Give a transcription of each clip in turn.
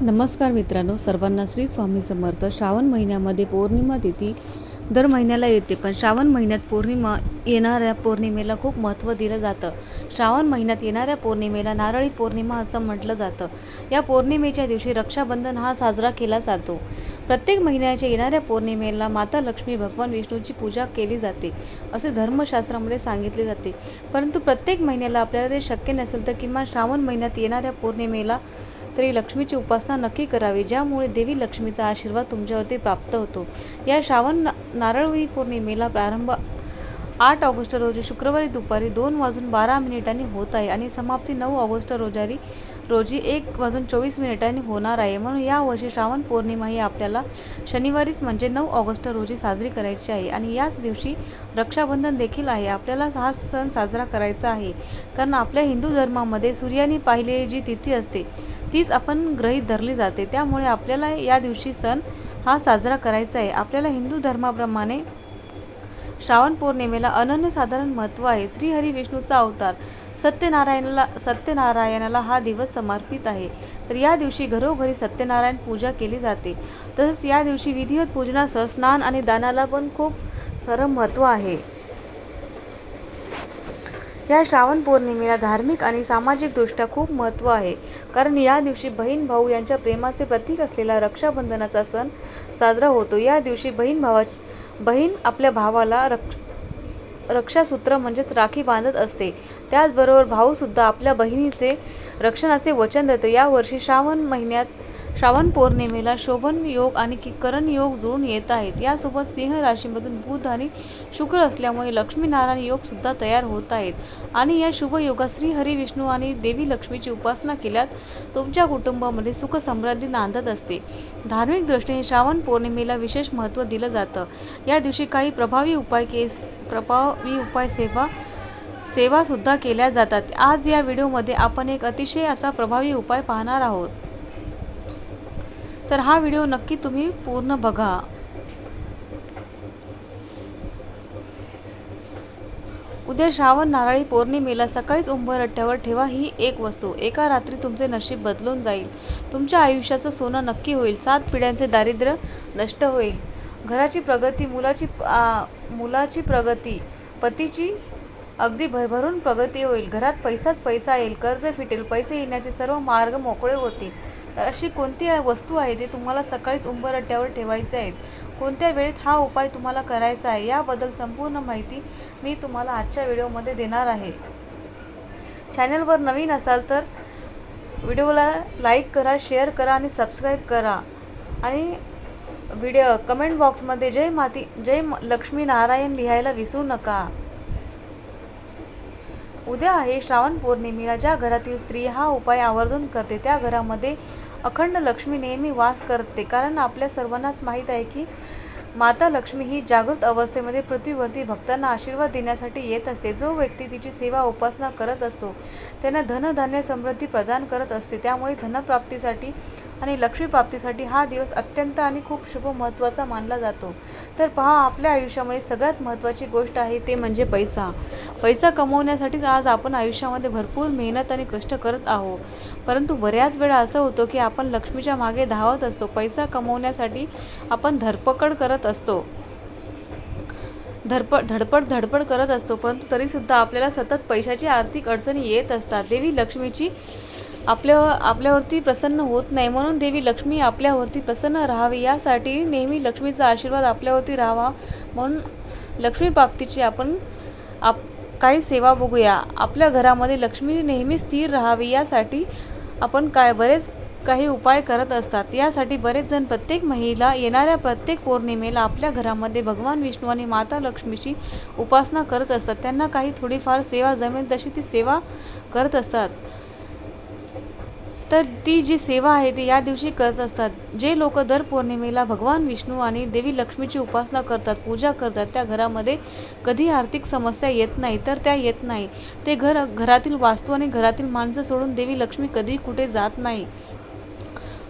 नमस्कार मित्रांनो सर्वांना श्री स्वामी समर्थ. श्रावण महिन्यामध्ये पौर्णिमा तिथी दर महिन्याला येते पण श्रावण महिन्यात पौर्णिमा येणाऱ्या पौर्णिमेला खूप महत्त्व दिलं जातं. श्रावण महिन्यात येणाऱ्या पौर्णिमेला नारळी पौर्णिमा असं म्हटलं जातं. या पौर्णिमेच्या दिवशी रक्षाबंधन हा साजरा केला जातो. प्रत्येक महिन्याच्या येणाऱ्या पौर्णिमेला माता लक्ष्मी भगवान विष्णूची पूजा केली जाते असे धर्मशास्त्रामध्ये सांगितले जाते. परंतु प्रत्येक महिन्याला आपल्याला ते शक्य नसेल तर किंवा श्रावण महिन्यात येणाऱ्या पौर्णिमेला तरी लक्ष्मीची उपासना नक्की करावी ज्यामुळे देवी लक्ष्मीचा आशीर्वाद तुमच्यावरती प्राप्त होतो. या श्रावण ना नारळी पौर्णिमेला प्रारंभ आठ ऑगस्ट रोजी शुक्रवारी दुपारी दोन वाजून बारा मिनिटांनी होत आहे आणि समाप्ती नऊ ऑगस्ट रोजारी रोजी एक वाजून चोवीस मिनिटांनी होणार आहे. म्हणून यावर्षी श्रावण पौर्णिमा ही आपल्याला शनिवारीच म्हणजे नऊ ऑगस्ट रोजी साजरी करायची आहे आणि याच दिवशी रक्षाबंधन देखील आहे. आपल्याला हा सण साजरा करायचा आहे. कारण आपल्या हिंदू धर्मामध्ये सूर्याने पाहिलेली जी तिथी असते तीच आपण ग्रहीत धरली जाते. त्यामुळे आपल्याला या दिवशी सण हा साजरा करायचा आहे. आपल्याला हिंदू धर्माप्रमाणे श्रावण पौर्णिमेला अनन्यसाधारण महत्त्व आहे. श्रीहरी विष्णूचा अवतार सत्यनारायणाला सत्यनारायणाला हा दिवस समर्पित आहे. तर या दिवशी घरोघरी सत्यनारायण पूजा केली जाते. तसेच या दिवशी विधिवत पूजनासह स्नान आणि दानाला पण खूप सारं महत्त्व आहे. या श्रावण पौर्णिमेला धार्मिक आणि सामाजिकदृष्ट्या खूप महत्त्व आहे. कारण या दिवशी बहीण भाऊ यांच्या प्रेमाचे प्रतीक असलेला रक्षाबंधनाचा सण साजरा होतो. या दिवशी बहीण भावाची बहीण आपल्या भावाला रक्ष रक्षासूत्र म्हणजेच राखी बांधत असते. त्याचबरोबर भाऊसुद्धा आपल्या बहिणीचे रक्षणाचे वचन देतो. यावर्षी श्रावण महिन्यात श्रावण पौर्णिमेला शोभन योग आणि करण योग जुळून येत आहेत. यासोबत सिंह राशीमधून बुध आणि शुक्र असल्यामुळे लक्ष्मीनारायण योग सुद्धा तयार होत आहेत. आणि या शुभ योगात श्री हरी विष्णू आणि देवी लक्ष्मीची उपासना केल्यात तुमच्या कुटुंबामध्ये सुखसमृद्धी नांदत असते. धार्मिक दृष्टीने श्रावण पौर्णिमेला विशेष महत्त्व दिलं जातं. या दिवशी काही प्रभावी उपाय केस प्रभावी उपाय सेवा सेवासुद्धा केल्या जातात. आज या व्हिडिओमध्ये आपण एक अतिशय असा प्रभावी उपाय पाहणार आहोत. तर हा व्हिडिओ नक्की तुम्ही पूर्ण बघा. उद्या श्रावण नारळी पौर्णिमेला सकाळीच उंबरठ्यावर ठेवा ही एक वस्तू. एका रात्री तुमचे नशीब बदलून जाईल. तुमच्या आयुष्याचं सोनं नक्की होईल. सात पिढ्यांचे दारिद्र्य नष्ट होईल. घराची प्रगती मुलाची आ, मुलाची प्रगती पतीची अगदी भरभरून प्रगती होईल. घरात पैसाच पैसा येईल. कर्ज फिटेल. पैसे येण्याचे सर्व मार्ग मोकळे होतील. तर अशी कोणती वस्तू आहे ते तुम्हाला सकाळीच उंबरट्ट्यावर ठेवायचे आहेत कोणत्या वेळेत हा उपाय तुम्हाला करायचा आहे? याबद्दल संपूर्ण माहिती मी तुम्हाला आजच्या व्हिडिओमध्ये देणार आहे. चॅनलवर नवीन असाल तर व्हिडिओला लाईक करा शेअर करा आणि सबस्क्राईब करा. आणि व्हिडिओ कमेंट बॉक्समध्ये जय माती जय म- लक्ष्मी नारायण लिहायला विसरू नका. उद्या आहे श्रावण पौर्णिमेला. ज्या घरातील स्त्री हा उपाय आवर्जून करते त्या घरामध्ये अखंड लक्ष्मी नेहमी वास करते. कारण आपल्या सर्वांनाच माहीत आहे की माता लक्ष्मी ही जागृत अवस्थेमध्ये पृथ्वीवरती भक्तांना आशीर्वाद देण्यासाठी येत असते. जो व्यक्ती तिची सेवा उपासना करत असतो त्यांना धनधान्य समृद्धी प्रदान करत असते. त्यामुळे धनप्राप्तीसाठी आणि लक्ष्मी प्राप्तीसाठी हा दिवस अत्यंत आणि खूप शुभ महत्त्वाचा मानला जातो. तर पहा आपल्या आयुष्यामध्ये सगळ्यात महत्त्वाची गोष्ट आहे ते म्हणजे पैसा. पैसा कमवण्यासाठीच आज आपण आयुष्यामध्ये भरपूर मेहनत आणि कष्ट करत आहोत. परंतु बऱ्याच वेळा असं होतं की आपण लक्ष्मीच्या मागे धावत असतो. पैसा कमवण्यासाठी आपण धरपकड करत असतो. धडपड धडपड धडपड करत असतो. परंतु तरीसुद्धा आपल्याला सतत पैशाची आर्थिक अडचणी येत असतात. देवी लक्ष्मीची आपल्या आपल्यावरती प्रसन्न होत नाही. म्हणून देवी लक्ष्मी आपल्यावरती प्रसन्न राहावी. यासाठी नेहमी लक्ष्मीचा आशीर्वाद आपल्यावरती राहावा. म्हणून लक्ष्मी प्राप्तीची आपण आप काही सेवा बघूया. आपल्या घरामध्ये लक्ष्मी नेहमी स्थिर राहावी. यासाठी आपण काय बरेच काही उपाय करत असतात. यासाठी बरेच जण प्रत्येक महिला येणाऱ्या प्रत्येक पौर्णिमेला आपल्या घरामध्ये भगवान विष्णू आणि माता लक्ष्मीची उपासना करत असतात. त्यांना काही थोडीफार सेवा जमेल तशी ती सेवा करत असतात. तर ती जी सेवा आहे ती या दिवशी करत असतात. जे लोक दर पौर्णिमेला भगवान विष्णू आणि देवी लक्ष्मीची उपासना करतात पूजा करतात त्या घरामध्ये कधी आर्थिक समस्या येत नाही तर त्या येत नाही. ते घर घरातील वास्तू आणि घरातील माणसं सोडून देवी लक्ष्मी कधी कुठे जात नाही.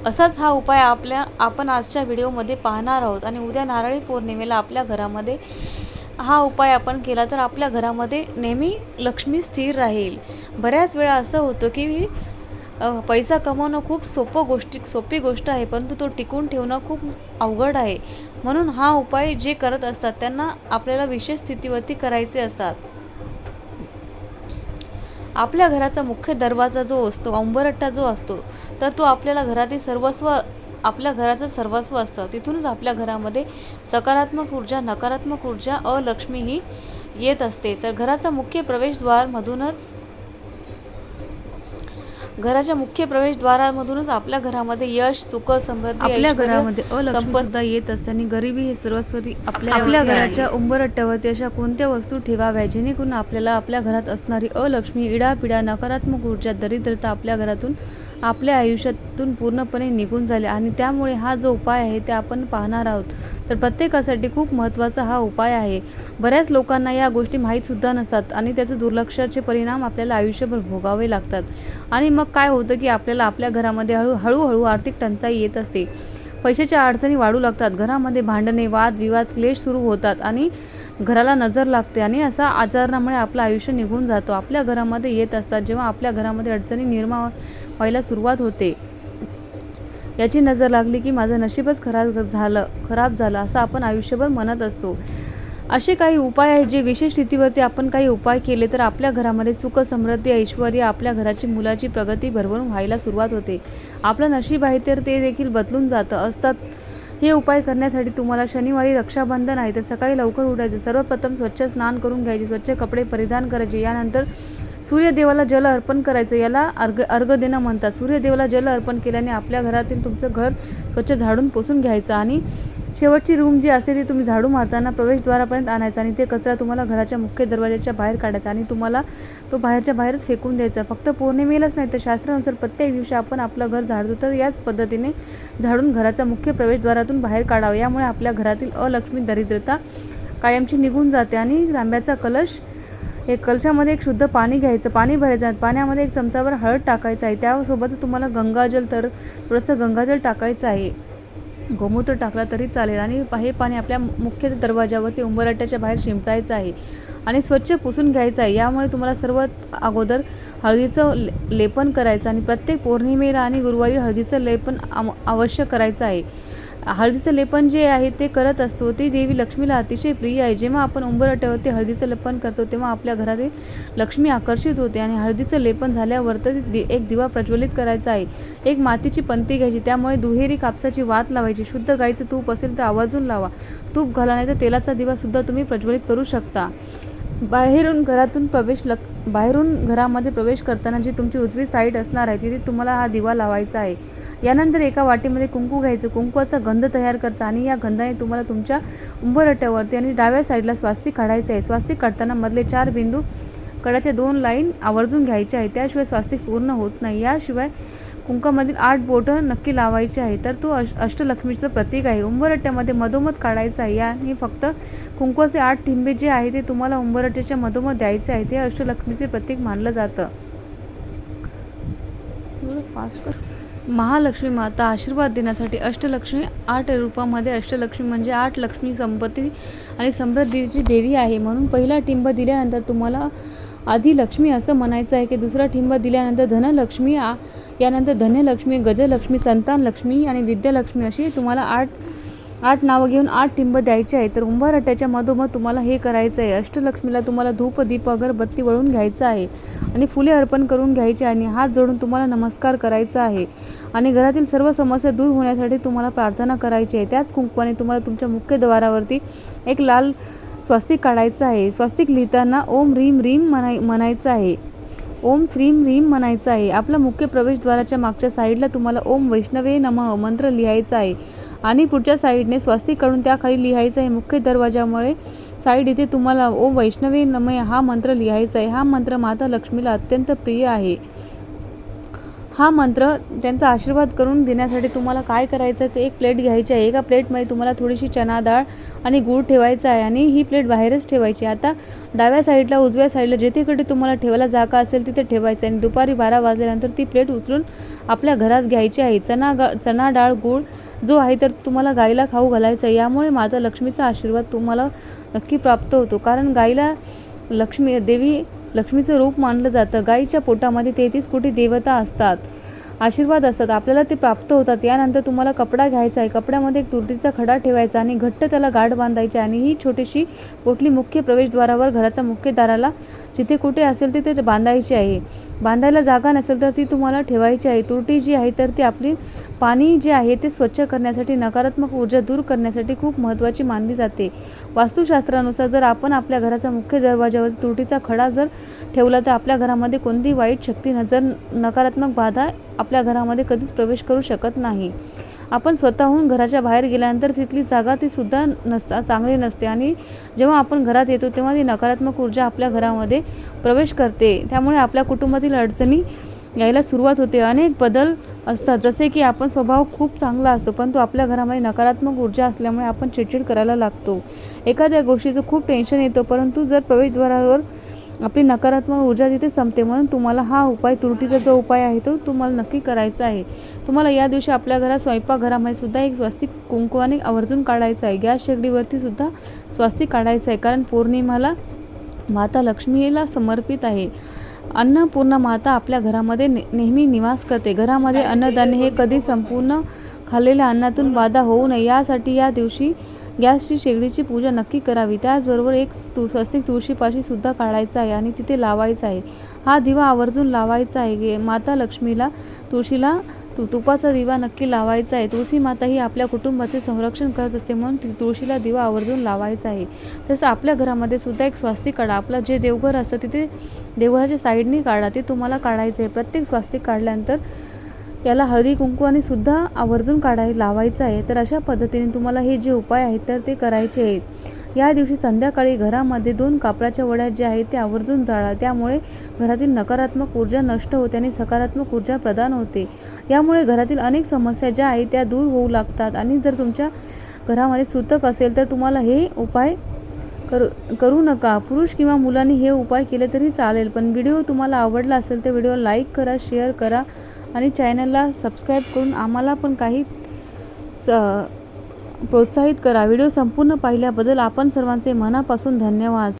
असाच हा उपाय आपल्या आपण आजच्या व्हिडिओमध्ये पाहणार आहोत आणि उद्या नारळी पौर्णिमेला आपल्या घरामध्ये हा उपाय आपण केला तर आपल्या घरामध्ये नेहमी लक्ष्मी स्थिर राहील. बऱ्याच वेळा असं होतं की पैसा कमवणं खूप सोपं गोष्टी सोपी गोष्ट आहे परंतु तो टिकून ठेवणं खूप अवघड आहे. म्हणून हा उपाय जे करत असतात त्यांना आपल्याला विशेष स्थितीवरती करायचे असतात. आपल्या घराचा मुख्य दरवाजा जो असतो अंबरट्टा जो असतो तर तो आपल्याला घरातील सर्वस्व आपल्या घराचं सर्वस्व असतं. तिथूनच आपल्या घरामध्ये सकारात्मक ऊर्जा नकारात्मक ऊर्जा अलक्ष्मी ही येत असते. तर घराचा मुख्य प्रवेशद्वारमधूनच घराच्या मुख्य प्रवेशद्वारामधूनच आपल्या घरामध्ये यश सुख समृद्धी आपल्या घरामध्ये सुद्धा येत असते आणि गरिबी हे सर्वस्वी आपल्या आपल्या घराच्या उंबरट्ट्यावरती अशा कोणत्या वस्तू ठेवाव्या जेणेकरून आपल्याला आपल्या घरात असणारी अलक्ष्मी इडापिडा नकारात्मक ऊर्जा दरिद्रता आपल्या घरातून आपल्या आयुष्यातून पूर्णपणे निघून झाले आणि त्यामुळे हा जो उपाय आहे ते आपण पाहणार आहोत. तर प्रत्येकासाठी खूप महत्त्वाचा हा उपाय आहे. बऱ्याच लोकांना या गोष्टी माहीतसुद्धा नसतात आणि त्याचे दुर्लक्षाचे परिणाम आपल्याला आयुष्यभर भोगावे लागतात. आणि मग काय होतं की आपल्याला आपल्या घरामध्ये हळू हळूहळू आर्थिक टंचाई येत असते. पैशाच्या अडचणी वाढू लागतात. घरामध्ये भांडणे वाद विवाद क्लेश सुरू होतात आणि घराला नजर लागते आणि असा आजारामुळे आपलं आयुष्य निघून जातो. आपल्या घरामध्ये येत असतात जेव्हा आपल्या घरामध्ये अडचणी निर्माण व्हायला सुरुवात होते. याची नजर लागली की माझं नशीबच खराब झालं खराब झालं असं आपण आयुष्यभर म्हणत असतो. असे काही उपाय आहेत जे विशेष स्थितीवरती आपण काही उपाय केले तर आपल्या घरामध्ये सुख समृद्धी ऐश्वर आपल्या घराची मुलाची प्रगती भरभरून व्हायला सुरुवात होते. आपलं नशीब आहे तर ते देखील बदलून जातं. असतात हे उपाय करण्यासाठी तुम्हाला शनिवारी रक्षाबंधन आहे तर सकाळी लवकर उठायचं. सर्वप्रथम स्वच्छ स्नान करून घ्यायचे स्वच्छ कपडे परिधान करायचे. यानंतर सूर्यदेवाला जल अर्पण करायचं याला अर्घ अर्घ देणं म्हणतात. सूर्यदेवाला जल अर्पण केल्याने आपल्या घरातील तुमचं घर स्वच्छ झाडून पोसून घ्यायचं आणि शेवटची रूम जी असते ती तुम्ही झाडू मारताना प्रवेशद्वारापर्यंत आणायचा आणि ते कचरा तुम्हाला घराच्या मुख्य दरवाजाच्या बाहेर काढायचा आणि तुम्हाला तो बाहेरच्या बाहेरच फेकून द्यायचा. फक्त पौर्णिमेलाच नाही तर शास्त्रानुसार प्रत्येक दिवशी आपण आपलं घर झाडतो. तर याच पद्धतीने झाडून घराचा मुख्य प्रवेशद्वारातून बाहेर काढावं. यामुळे आपल्या घरातील अलक्ष्मी दरिद्रता कायमची निघून जाते आणि तांब्याचा कलश एक कलशामध्ये एक शुद्ध पाणी घ्यायचं. पाणी भरायचं पाण्यामध्ये एक चमचाभर हळद टाकायचं आहे. त्यासोबत तुम्हाला गंगाजल तर थोडंसं गंगाजल टाकायचं आहे. गोमूत्र टाकला तरी चालेल. आणि हे पाणी आपल्या मुख्य दरवाजावरती उंबरट्याच्या बाहेर शिंपडायचं आहे. आणि स्वच्छ पुसून घ्यायचं आहे. यामुळे तुम्हाला सर्वात अगोदर हळदीचं ले लेपन करायचं आणि प्रत्येक पौर्णिमेला आणि गुरुवारी हळदीचं लेपन आम करायचं आहे. हळदीचं लेपन जे आहे ते करत असतो ते देवी लक्ष्मीला अतिशय प्रिय आहे. जेव्हा आपण उंबरट्यावरती हळदीचं लेपन करतो तेव्हा आपल्या घरातील लक्ष्मी आकर्षित होते आणि हळदीचं लेपन झाल्यावर तर दि एक दिवा प्रज्वलित करायचा आहे. एक मातीची पंती घ्यायची त्यामुळे दुहेरी कापसाची वात लावायची. शुद्ध गाईचं तूप असेल तर आवाजून लावा. तूप घाला नाही तर तेलाचा दिवासुद्धा तुम्ही प्रज्वलित करू शकता. बाहेरून घरातून प्रवेश लक बाहेरून घरामध्ये प्रवेश करताना जी तुमची उजवी साईड असणार आहे तिथे तुम्हाला हा दिवा लावायचा आहे. यानंतर एका वाटीमध्ये कुंकू घ्यायचं कुंकूचा गंध तयार करायचा आणि या गंधाने तुम्हाला तुमच्या उंबरट्यावरती आणि डाव्या साईडला स्वास्तिक काढायचं आहे. स्वास्तिक काढताना मधले चार बिंदू कडाच्या दोन लाईन आवर्जून घ्यायचे आहे. त्याशिवाय स्वास्तिक पूर्ण होत नाही. याशिवाय कुंकामधील आठ बोटं नक्की लावायची आहे. तर तो अश अष्टलक्ष्मीचं प्रतीक आहे. उंबरट्यामध्ये मधोमध काढायचं आहे. आणि फक्त कुंकवाचे आठ ठिंबे जे आहे ते तुम्हाला उंबरट्याच्या मधोमध द्यायचे आहे. ते अष्टलक्ष्मीचे प्रतीक मानलं जातं. फास्ट कर महालक्ष्मी माता आशीर्वाद देण्यासाठी अष्टलक्ष्मी आठ रूपामध्ये अष्टलक्ष्मी म्हणजे आठ लक्ष्मी संपत्ती आणि समृद्धीची देवी आहे. म्हणून पहिला टिंब दिल्यानंतर तुम्हाला आधी लक्ष्मी असं म्हणायचं आहे की दुसरा टिंब दिल्यानंतर धनलक्ष्मी आ यानंतर धन्यलक्ष्मी गजलक्ष्मी संतानलक्ष्मी आणि विद्यालक्ष्मी अशी तुम्हाला आठ आठ नावं घेऊन आठ टिंब द्यायचे आहे. तर उंबरट्याच्या मधोमध तुम्हाला हे करायचं आहे. अष्टलक्ष्मीला तुम्हाला धूप दीप अगरबत्ती वळून घ्यायचं आहे आणि फुले अर्पण करून घ्यायचे आणि हात जोडून तुम्हाला नमस्कार करायचा आहे. आणि घरातील सर्व समस्या दूर होण्यासाठी तुम्हाला प्रार्थना करायची आहे. त्याच कुंकवाने तुम्हाला तुमच्या मुख्य द्वारावरती एक लाल स्वास्तिक काढायचं आहे. स्वास्तिक लिहिताना ओम रीम रीम म्हणाय म्हणायचं आहे. ओम श्रीम ह्रीम म्हणायचं आहे. आपला मुख्य प्रवेशद्वाराच्या मागच्या साईडला तुम्हाला ओम वैष्णवे नम मंत्र लिहायचा आहे. आणि पुढच्या साईडने स्वास्तिक काढून त्याखाली लिहायचं आहे. मुख्य दरवाजामुळे साईड इथे तुम्हाला ओ वैष्णवी नमय हा मंत्र लिहायचा आहे. हा मंत्र माता लक्ष्मीला अत्यंत प्रिय आहे. हा मंत्र त्यांचा आशीर्वाद करून देण्यासाठी तुम्हाला काय करायचं आहे ते एक प्लेट घ्यायची आहे. एका प्लेटमध्ये तुम्हाला थोडीशी चना डाळ आणि गूळ ठेवायचा आहे आणि ही प्लेट बाहेरच ठेवायची आता डाव्या साईडला उजव्या साईडला जिथेकडे तुम्हाला ठेवायला जागा असेल तिथे ठेवायचं आणि दुपारी बारा वाजल्यानंतर ती प्लेट उचलून आपल्या घरात घ्यायची आहे. चना गा चना डाळ गूळ जो आहे तर तुम्हाला गाईला खाऊ घालायचा आहे. यामुळे माता लक्ष्मीचा आशीर्वाद तुम्हाला नक्की प्राप्त होतो. कारण गाईला लक्ष्मी देवी लक्ष्मीचं रूप मानलं जातं. गाईच्या पोटामध्ये तेहतीस कोटी देवता असतात. आशीर्वाद असतात. आपल्याला ते प्राप्त होतात. यानंतर तुम्हाला कपडा घ्यायचा आहे. कपड्यामध्ये एक तुरटीचा खडा ठेवायचा आणि घट्ट त्याला गाठ बांधायची आणि ही छोटीशी पोटली मुख्य प्रवेशद्वारावर घराच्या मुख्य दाराला जिथे कुठे असेल तिथे बांधायची आहे. बांधायला जागा नसेल तर ती तुम्हाला ठेवायची आहे. तुरटी जी आहे तर ती आपली पाणी जे आहे ते स्वच्छ करण्यासाठी नकारात्मक ऊर्जा दूर करण्यासाठी खूप महत्त्वाची मानली जाते. वास्तुशास्त्रानुसार जर आपण आपल्या घराचा मुख्य दरवाजावर तुरटीचा खडा जर ठेवला तर आपल्या घरामध्ये कोणती वाईट शक्ती नजर नकारात्मक बाधा आपल्या घरामध्ये कधीच प्रवेश करू शकत नाही. आपण स्वतःहून घराच्या बाहेर गेल्यानंतर तिथली जागा ती सुद्धा नसता चांगली नसते. आणि जेव्हा आपण घरात येतो तेव्हा ती नकारात्मक ऊर्जा आपल्या घरामध्ये प्रवेश करते. त्यामुळे आपल्या कुटुंबातील अडचणी यायला सुरुवात होते. अनेक बदल असतात. जसे की आपण स्वभाव खूप चांगला असतो पण तो आपल्या घरामध्ये नकारात्मक ऊर्जा असल्यामुळे आपण चिडचिड करायला लागतो. एखाद्या गोष्टीचं खूप टेन्शन येतं परंतु जर प्रवेशद्वारावर आपली नकारात्मक ऊर्जा तिथे संपते म्हणून तुम्हाला हा उपाय तुरटीचा जो उपाय आहे तो तुम्हाला नक्की करायचा आहे. तुम्हाला या दिवशी आपल्या घरात स्वयंपाकघरामध्ये सुद्धा एक स्वस्तिक आणि आवर्जून काढायचं आहे. गॅस शेगडीवरती सुद्धा स्वस्तिक काढायचं आहे कारण पौर्णिमाला माता लक्ष्मीला समर्पित आहे. अन्नपूर्ण माता आपल्या घरामध्ये ने नेहमी निवास करते. घरामध्ये अन्नधान्य हे कधी संपूर्ण खाल्लेल्या अन्नातून बाधा होऊ नये. यासाठी या दिवशी गॅसची शेगडीची पूजा नक्की करावी. त्याचबरोबर एक तु स्वस्तिक तुळशीपाशी सुद्धा काढायचा आहे आणि तिथे लावायचा आहे. हा दिवा आवर्जून लावायचा आहे. गे- माता लक्ष्मीला तुळशीला तु तुपाचा दिवा नक्की लावायचा आहे. तुळशी माता ही आपल्या कुटुंबाचे संरक्षण करत असते म्हणून तुळशीला दिवा आवर्जून लावायचा आहे. तसं आपल्या घरामध्ये सुद्धा एक स्वास्तिक काढा. आपलं जे देवघर असतं तिथे देवघराच्या साईडनी काढा. ते तुम्हाला काढायचं आहे. प्रत्येक स्वास्तिक काढल्यानंतर याला हळदी कुंकवाने सुद्धा आवर्जून काढाय लावायचं आहे. तर अशा पद्धतीने तुम्हाला हे जे उपाय आहेत तर ते करायचे आहेत. या दिवशी संध्याकाळी घरामध्ये दोन कापडाच्या वड्या ज्या आहेत त्या आवर्जून जाळा. त्यामुळे घरातील नकारात्मक ऊर्जा नष्ट होते आणि सकारात्मक ऊर्जा प्रदान होते. यामुळे घरातील अनेक समस्या ज्या आहेत त्या दूर होऊ लागतात. आणि जर तुमच्या घरामध्ये सुतक असेल तर तुम्हाला हे उपाय करू करू नका. पुरुष किंवा मुलांनी हे उपाय केले तरी चालेल. पण व्हिडिओ तुम्हाला आवडला असेल तर व्हिडिओ लाईक करा शेअर करा. आणि चॅनलला सबस्क्राईब करून आम्हाला पण काही स- प्रोत्साहित करा. व्हिडिओ संपूर्ण पाहिल्याबद्दल आपण सर्वांचे मनापासून धन्यवाद.